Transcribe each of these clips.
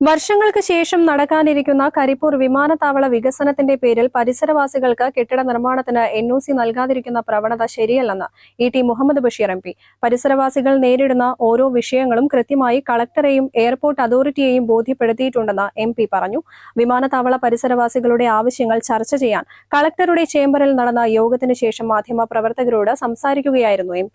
വർഷങ്ങൾക്ക് ശേഷം നടക്കാനിരിക്കുന്ന കരിപ്പൂർ വിമാനത്താവള വികസനത്തിന്റെ പേരിൽ പരിസരവാസികൾക്ക് കെട്ടിട നിർമ്മാണത്തിന് എൻ ഒ സി നൽകാതിരിക്കുന്ന പ്രവണത ശരിയല്ലെന്ന് E T Muhammad Basheer M P. പരിസരവാസികൾ നേരിടുന്ന ഓരോ വിഷയങ്ങളും കൃത്യമായി കളക്ടറെയും എയർപോർട്ട് അതോറിറ്റിയെയും ബോധ്യപ്പെടുത്തിയിട്ടുണ്ടെന്ന് എം പി പറഞ്ഞു. വിമാനത്താവള പരിസരവാസികളുടെ ആവശ്യങ്ങൾ ചർച്ച ചെയ്യാൻ കളക്ടറുടെ ചേംബറിൽ നടന്ന യോഗത്തിനു ശേഷം മാധ്യമപ്രവർത്തകരോട് സംസാരിക്കുകയായിരുന്നു എം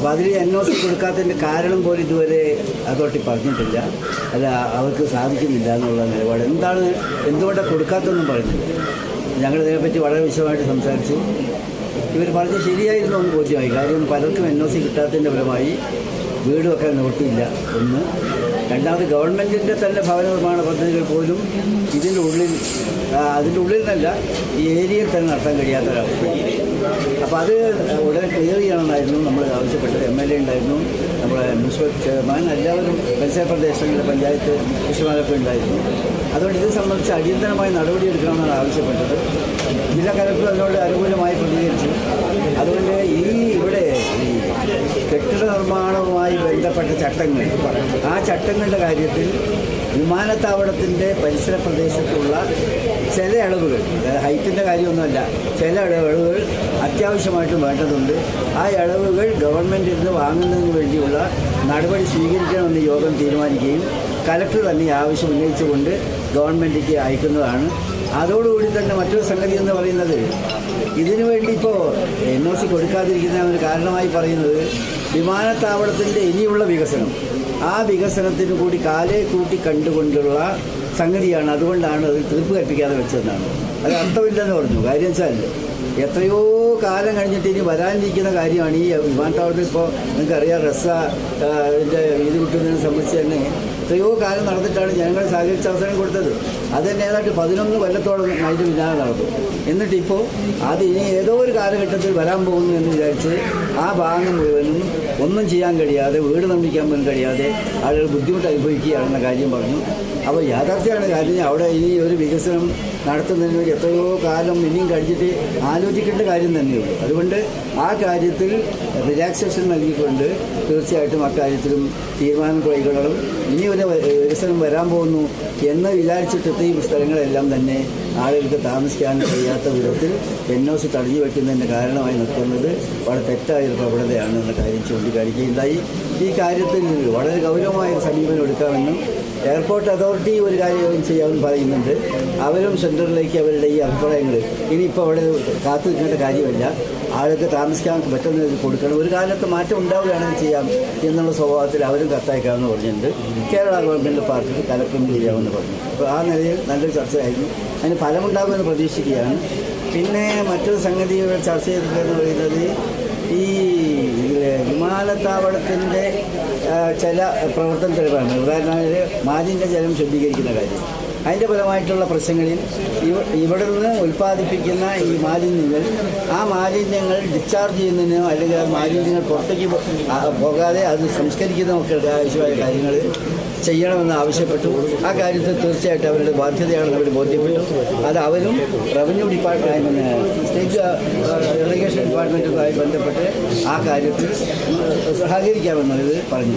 അപ്പോൾ അതിൽ എൻ ഒ സി കൊടുക്കാത്തതിന്റെ കാരണം പോലും ഇതുവരെ അതോറിറ്റി പറഞ്ഞിട്ടില്ല. അല്ല അവർക്ക് സാധിക്കുന്നില്ല എന്നുള്ള നിലപാട്. എന്താണ് എന്തുകൊണ്ടാണ് കൊടുക്കാത്തതെന്നും പറയുന്നില്ല ഞങ്ങൾ ഇതിനെപ്പറ്റി വളരെ വിശദമായിട്ട് സംസാരിച്ചു. ഇവർ പറഞ്ഞ് ശരിയായിരുന്നു ഒന്ന് ബോധ്യമായി. കാരണം പലർക്കും എൻ ഒ സി കിട്ടാത്തതിന്റെ ഫലമായി വീടുമൊക്കെ വെക്കാൻ ഒന്ന്. രണ്ടാമത് ഗവൺമെന്റിന്റെ തന്നെ ഭവന നിർമ്മാണ പദ്ധതികൾ പോലും ഇതിന്റെ ഉള്ളിൽ അതിന്റെ ഉള്ളിൽ നിന്നല്ല ഈ ഏരിയയിൽ തന്നെ നടത്താൻ കഴിയാത്തൊരവസ്ഥ അപ്പോൾ അത് ഉടനെ ക്ലിയർ ചെയ്യണമെന്നായിരുന്നു നമ്മൾ ആവശ്യപ്പെട്ടത്. എം എൽ എ ഉണ്ടായിരുന്നു നമ്മുടെ മുനിസിപ്പൽ ചെയർമാൻ എല്ലാവരും പരിസര പ്രദേശങ്ങളിലെ പഞ്ചായത്ത് കൃഷിമാരൊക്കെ ഉണ്ടായിരുന്നു. അതുകൊണ്ട് ഇത് സംബന്ധിച്ച് അടിയന്തരമായി നടപടിയെടുക്കണമെന്നാണ് ആവശ്യപ്പെട്ടത്. ജില്ലാ കലക്ടർ അതിനോട് അനുകൂലമായി പ്രതികരിച്ചു. അതുകൊണ്ട് കെട്ടിട നിർമ്മാണവുമായി ബന്ധപ്പെട്ട ചട്ടങ്ങൾ. ആ ചട്ടങ്ങളുടെ കാര്യത്തിൽ വിമാനത്താവളത്തിന്റെ പരിസര പ്രദേശത്തുള്ള ചില ഇളവുകൾ ഹൈറ്റിന്റെ കാര്യമൊന്നുമല്ല ചില ഇളവുകൾ അത്യാവശ്യമായിട്ടും വേണ്ടതുണ്ട്. ആ ഇളവുകൾ ഗവൺമെന്റിൽ നിന്ന് വാങ്ങുന്നതിന് വേണ്ടിയുള്ള നടപടി സ്വീകരിക്കണമെന്ന് യോഗം തീരുമാനിക്കുകയും കലക്ടർ തന്നെ ആവശ്യം ഉന്നയിച്ചുകൊണ്ട് ഗവൺമെന്റിക്ക് അയക്കുന്നതാണ്. അതോടുകൂടി തന്നെ മറ്റൊരു സംഗതി എന്ന് പറയുന്നത് ഇതിനു വേണ്ടി ഇപ്പോൾ എൻ ഒ സി കൊടുക്കാതിരിക്കുന്ന ഒരു കാരണമായി പറയുന്നത് വിമാനത്താവളത്തിന്റെ ഇനിയുള്ള വികസനം. ആ വികസനത്തിന് കൂടി കാലേ കൂട്ടി കണ്ടുകൊണ്ടുള്ള സംഗതിയാണ്. അതുകൊണ്ടാണ് അത് തീർപ്പ് കൽപ്പിക്കാതെ വെച്ചതെന്നാണ്. അത് അർത്ഥമില്ലെന്ന് പറഞ്ഞു. കാര്യം വെച്ചാൽ എത്രയോ കാലം കഴിഞ്ഞിട്ട് ഇനി വരാനിരിക്കുന്ന കാര്യമാണ് ഈ വിമാനത്താവളത്തിൽ ഇപ്പോൾ നിങ്ങൾക്കറിയാം റസ ഇതിന്റെ ഇത് കിട്ടുന്നതിനെ സംബന്ധിച്ച് തന്നെ എത്രയോ കാലം നടന്നിട്ടാണ് ജനങ്ങൾ സഹകരിച്ച അവസരം കൊടുത്തത്. അത് തന്നെ ഏതാണ്ട് പതിനൊന്ന് കൊല്ലത്തോളം അതിന്റെ പിന്നാലെ നടന്നു. എന്നിട്ടിപ്പോൾ അത് ഇനി ഏതോ ഒരു കാലഘട്ടത്തിൽ വരാൻ പോകുന്നു എന്ന് വിചാരിച്ച് ആ ഭാഗം മുഴുവനും ഒന്നും ചെയ്യാൻ കഴിയാതെ വീട് നിർമ്മിക്കാൻ പോലും കഴിയാതെ ആളുകൾ ബുദ്ധിമുട്ട് അനുഭവിക്കുകയാണെന്ന കാര്യം പറഞ്ഞു. അപ്പോൾ യാഥാർത്ഥ്യമാണ് കാര്യം. അവിടെ ഇനി ഒരു വികസനം നടത്തുന്നതിന് വേണ്ടി എത്രയോ കാലം ഇനിയും കഴിഞ്ഞിട്ട് ആലോചിക്കേണ്ട കാര്യം തന്നെയുള്ളൂ. അതുകൊണ്ട് ആ കാര്യത്തിൽ റിലാക്സേഷൻ നൽകിക്കൊണ്ട് തീർച്ചയായിട്ടും അക്കാര്യത്തിലും തീരുമാനം കൈകൊള്ളണം ഇനി ഒരു വികസനം വരാൻ പോകുന്നു എന്ന് വിചാരിച്ചിട്ട് ഈ സ്ഥലങ്ങളെല്ലാം തന്നെ ആളുകൾക്ക് താമസിക്കാൻ കഴിയാത്ത വിധത്തിൽ എൻ ഒ സി തടഞ്ഞു വയ്ക്കുന്നതിന്റെ കാരണമായി നിൽക്കുന്നത് വളരെ തെറ്റായ ഒരു പ്രവണതയാണ് എന്ന കാര്യം ചൂണ്ടിക്കാണിക്കുകയുണ്ടായി. ഈ കാര്യത്തിൽ വളരെ ഗൗരവമായ സമീപനം എടുക്കാമെന്നും എയർപോർട്ട് അതോറിറ്റി ഒരു കാര്യം ചെയ്യാമെന്ന് പറയുന്നുണ്ട്. അവരും സെന്ററിലേക്ക് അവരുടെ ഈ അഭിപ്രായങ്ങൾ ഇനിയിപ്പോൾ അവിടെ കാത്തു നിൽക്കേണ്ട കാര്യമില്ല. ആൾക്ക് താമസിക്കാൻ പറ്റുന്ന കൊടുക്കണം. ഒരു കാലത്ത് മാറ്റം ഉണ്ടാവുകയാണെങ്കിൽ ചെയ്യാം എന്നുള്ള സ്വഭാവത്തിൽ അവരും കത്തയക്കാമെന്ന് പറഞ്ഞിട്ടുണ്ട്. കേരള ഗവൺമെന്റ് പാർട്ടിക്ക് കലക്ടറും ചെയ്യാമെന്ന് പറഞ്ഞു. അപ്പോൾ ആ നിലയിൽ നല്ലൊരു ചർച്ചയായിരുന്നു. അതിന് ഫലമുണ്ടാകുമെന്ന് പ്രതീക്ഷിക്കുകയാണ്. പിന്നെ മറ്റൊരു സംഗതി ചർച്ച ചെയ്തിട്ടെന്ന് പറയുന്നത് ഈ വിമാനത്താവളത്തിന്റെ ചില പ്രവർത്തന തെളിവാണ് ഉദാഹരണത്തിന് മാലിന്യ ജലം ശുദ്ധീകരിക്കുന്ന കാര്യം. അതിന്റെ ഫലമായിട്ടുള്ള പ്രശ്നങ്ങളിൽ ഇവ ഇവിടെ നിന്ന് ഉൽപ്പാദിപ്പിക്കുന്ന ഈ മാലിന്യങ്ങൾ ആ മാലിന്യങ്ങൾ ഡിസ്ചാർജ് ചെയ്യുന്നതിനോ അല്ലെങ്കിൽ ആ മാലിന്യങ്ങൾ പുറത്തേക്ക് പോകാതെ അത് സംസ്കരിക്കുന്നതൊക്കെ ആവശ്യമായ കാര്യങ്ങൾ ചെയ്യണമെന്ന് ആവശ്യപ്പെട്ടു. ആ കാര്യത്തിൽ തീർച്ചയായിട്ടും അവരുടെ ബാധ്യതയാണെന്ന് അവർ ബോധ്യപ്പെട്ടു. അത് അവരും റവന്യൂ ഡിപ്പാർട്ട്മെന്റ് സ്റ്റേറ്റ് ഇറിഗേഷൻ ഡിപ്പാർട്ട്മെന്റുമായി ബന്ധപ്പെട്ട് ആ കാര്യത്തിൽ സഹകരിക്കാമെന്നുള്ളത് പറഞ്ഞു.